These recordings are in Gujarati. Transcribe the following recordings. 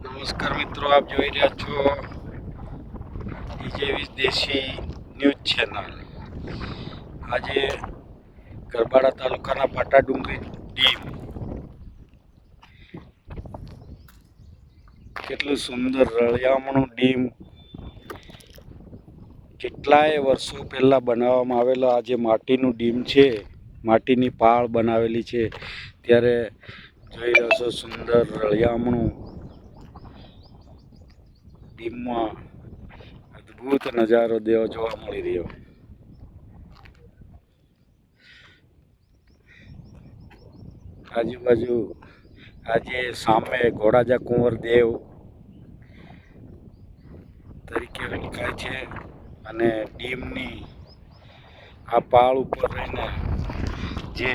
નમસ્કાર મિત્રો, આપ જોઈ રહ્યા છો ડીજે દેશી ન્યૂઝ ચેનલ. આજે ગરબાડા તાલુકાના પાટા ડુંગરી ડીમ. કેટલું સુંદર રળિયામણું ડીમ કેટલાય વર્ષો પહેલાં બનાવવામાં આવેલો આ જે માટીનું ડીમ છે, માટીની પાળ બનાવેલી છે, ત્યારે જોઈ રહ્યો છો સુંદર રળિયામણું ડીમમાં અદ્ભુત નજારો દેવો જોવા મળી રહ્યો. આજુબાજુ આજે સામે ઘોડાજા કુંવર દેવ તરીકે ઓળખાય છે અને ડીમની આ પાળ ઉપર રહીને જે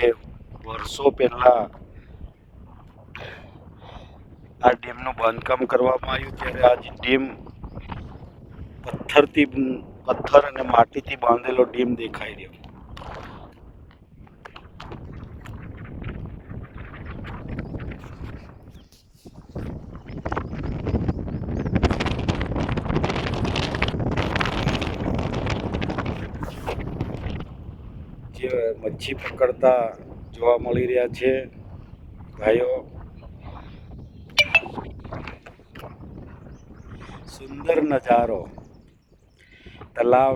વર્ષો પહેલાં આ ડેમનું બાંધકામ કરવામાં આવ્યું ત્યારે આ જે ડેમ પથ્થરથી પથ્થર અને માટીથી બાંધેલો ડેમ દેખાઈ રહ્યો. જે મચ્છી પકડતા જોવા મળી રહ્યા છે, ભાઈઓ. સુંદર નજારો તલાવ